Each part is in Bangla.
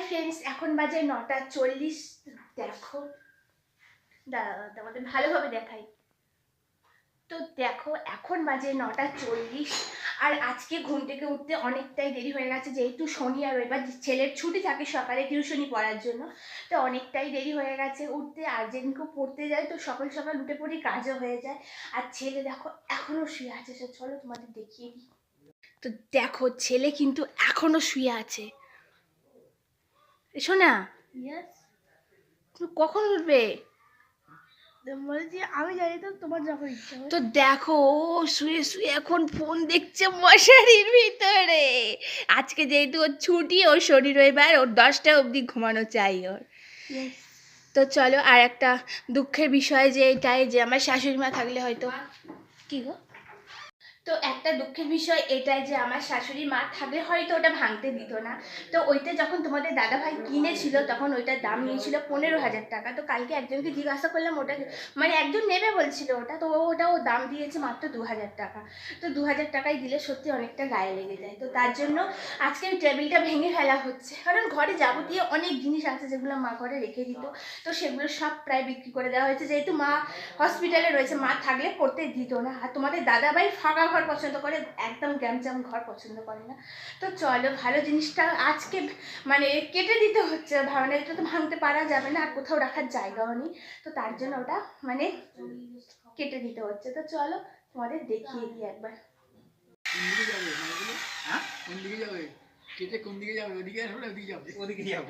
ফ্রেন্ডস এখন বাজে নটা চল্লিশ। দেখো। দাঁড়া তোমাদের ভালোভাবে দেখাই। তো দেখো, এখন বাজে নটা চল্লিশ। আর আজকে ঘুম থেকে উঠতে অনেকটাই দেরি হয়ে গেছে, যেহেতু শনি আর রবিবার ছেলের ছুটি থাকে সকালে টিউশনি পড়ার জন্য। তো অনেকটাই দেরি হয়ে গেছে উঠতে। আর যেদিনকে পড়তে যায়, তো সকাল সকাল উঠে পড়ি কাজও হয়ে যায়। আর ছেলে দেখো এখনও শুয়ে আছে। সে চলো তোমাদের দেখিয়ে দিই। তো দেখো, ছেলে কিন্তু এখনও শুয়ে আছে। এসো না ইয়েস তুমি কখন উঠবে? বলছি আমি জানি তো তোমার যখন ইচ্ছা তো দেখো শুয়ে শুয়ে এখন ফোন দেখছে মশারির ভিতরে। আজকে যেহেতু ওর ছুটি ওর শরীর রবিবার ওর দশটা অবধি ঘুমানো চাই ওর। তো চলো আর একটা দুঃখের বিষয় যে এটাই যে আমার শাশুড়ি মা থাকলে হয়তো কি গো? তো একটা দুঃখের বিষয় এটাই যে আমার শাশুড়ি মা থাকলে হয়তো ওটা ভাঙতে দিত না। তো ওইটা যখন তোমাদের দাদা ভাই কিনেছিল তখন ওইটার দাম নিয়েছিল পনেরো হাজার টাকা। তো কালকে একজনকে জিজ্ঞাসা করলাম ওটা মানে একজন নেবে বলছিল ওটা। তো ওটা ও দাম দিয়েছে মাত্র দু হাজার টাকা। তো দু হাজার টাকায় দিলে সত্যি অনেকটা গায়ে লেগে যায়। তো তার জন্য আজকে ওই টেবিলটা ভেঙে ফেলা হচ্ছে। কারণ ঘরে যাবতীয় অনেক জিনিস আছে যেগুলো মা ঘরে রেখে দিত। তো সেগুলো সব প্রায় বিক্রি করে দেওয়া হয়েছে। যেহেতু মা হসপিটালে রয়েছে, মা থাকলে করতে দিত না। আর তোমাদের দাদাভাই ফাঁকা ঘর পছন্দ করে একদম গ্যামজাম ঘর পছন্দ করে না। তো চলো ভালো জিনিসটা আজকে মানে কেটে দিতে হচ্ছে ভাবনা এটা তো ভাঙতে পারা যাবে না আর কোথাও রাখার জায়গাও নেই। তো তার জন্য ওটা মানে কেটে দিতে হচ্ছে। তো চলো তোমাদের দেখিয়ে দিই একবার। হ্যাঁ? কেটে কোন দিকে যাবে? ওদিকে আসবে ওদিকে যাবে। ওদিকে যাব।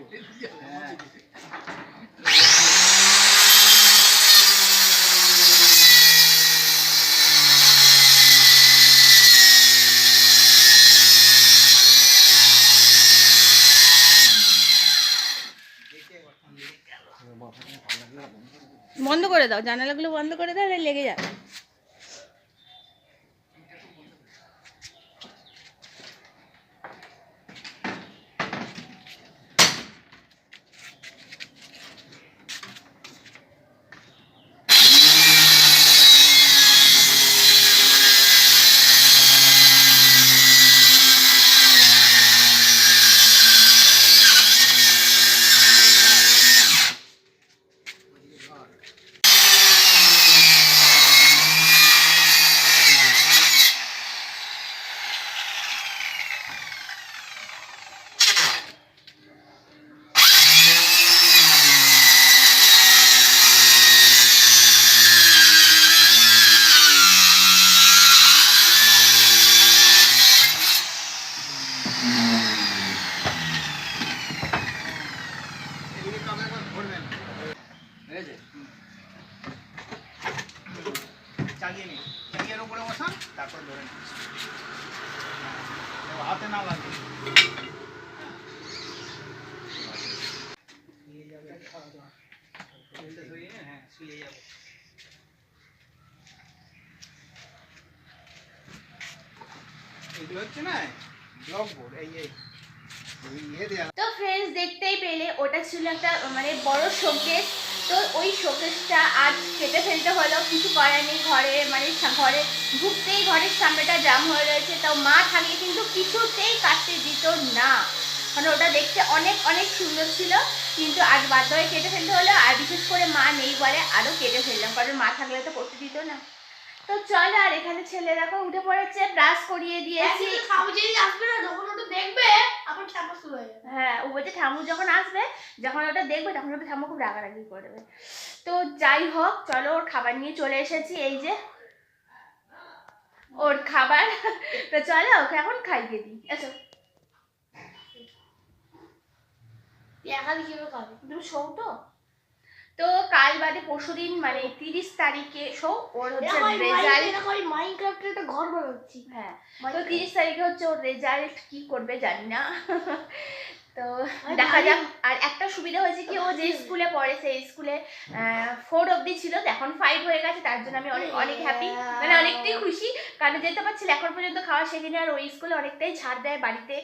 বন্ধ করে দাও জানালাগুলো বন্ধ করে দাও লেগে যাবে। চালিয়ে নিন চালিয়ে উপরে বসান তারপর ধরেন হাতে না লাগে হ্যাঁ শুয়ে যাবে এগুলো হচ্ছে না ব্লক বোর্ড এই এই এই ইয়ে দেওয়া তো ফ্রেন্ডস দেখতেই পেলে ওটা ছিল একটা মানে বড় শোকেস। তো ওই শোকেসটা আজ কেটে ফেলতে হলো, কিছু করার নেই, ঘরে মানে ঘরে ঢুকতেই ঘরের সামনেটা জাম হয়ে রয়েছে। তাও মা থাকলে কিন্তু কিছুতেই কাটতে দিত না। মানে ওটা দেখতে অনেক অনেক সুন্দর ছিল, কিন্তু আজ বাধ্য হয়ে কেটে ফেলতে হলো। আর বিশেষ করে মা নেই বলে আরও কেটে ফেললাম, কারণ মা থাকলে তো করতে দিত না। তো চল আর এখানে ছেলে দেখো উঠে পড়েছে ব্রাশ করিয়ে দিয়েছি। খাব যদি আসবে না যখন ওটা দেখবে আবার ঠাপা শুরু হয়ে যাবে। হ্যাঁ ও বলছে ঠামু যখন আসবে যখন ওটা দেখবে তখন ওটা ঠামু খুব রাগারাগি করবে। তো যাই হোক চলো ওর খাবার নিয়ে চলে এসেছি এই যে ওর খাবার। তো চলো ওকে এখন খাইয়ে দিই এসো। একা কীভাবে খাবে? তুমি শোও তো। তো কাল বাদে পরশু দিন মানে তিরিশ তারিখে শো ওর হচ্ছে রেজাল্ট আমি মাইনক্রাফটের একটা ঘর বানাচ্ছি। হ্যাঁ তো তিরিশ তারিখে হচ্ছে ওর রেজাল্ট কি করবে জানি না। তো দেখা যাক। আর একটা সুবিধা হয়েছে কি ও যে স্কুলে পড়ে সেই স্কুলে ফোর অবধি ছিল এখন ফাইভ হয়ে গেছে তার জন্য আমি অনেক অনেক হ্যাপি মানে অনেকটাই খুশি কারণ যেতে পারছিল এখন পর্যন্ত খাওয়া শেখেনি আর ওই স্কুলে অনেকটাই ছাড় দেয় বাড়িতে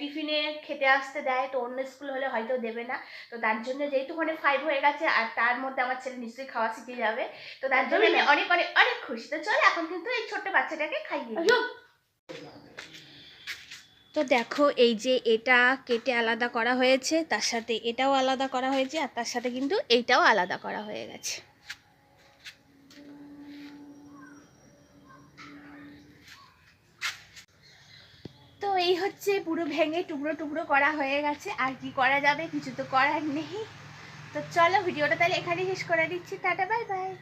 টিফিনে খেতে আসতে দেয় তো অন্য স্কুল হলে হয়তো দেবে না তো তার জন্য যেহেতু ওখানে ফাইভ হয়ে গেছে আর তার মধ্যে আমার ছেলে নিশ্চয়ই খাওয়া শিখে যাবে তো তার জন্য আমি অনেক অনেক অনেক খুশি। তো চল এখন কিন্তু এই ছোট্ট বাচ্চাটাকে খাইয়ে। তো দেখো, এই যে এটা কেটে আলাদা করা হয়েছে, তার সাথে এটাও আলাদা করা হয়েছে, আর তার সাথে কিন্তু এইটাও আলাদা করা হয়ে গেছে। তো এই হচ্ছে পুরো ভেঙে টুকরো টুকরো করা হয়ে গেছে, আর কি করা যাবে কিছু তো করার নেই। তো চলো ভিডিওটা তাহলে এখানে শেষ করে দিচ্ছি, টাটা, বাই বাই।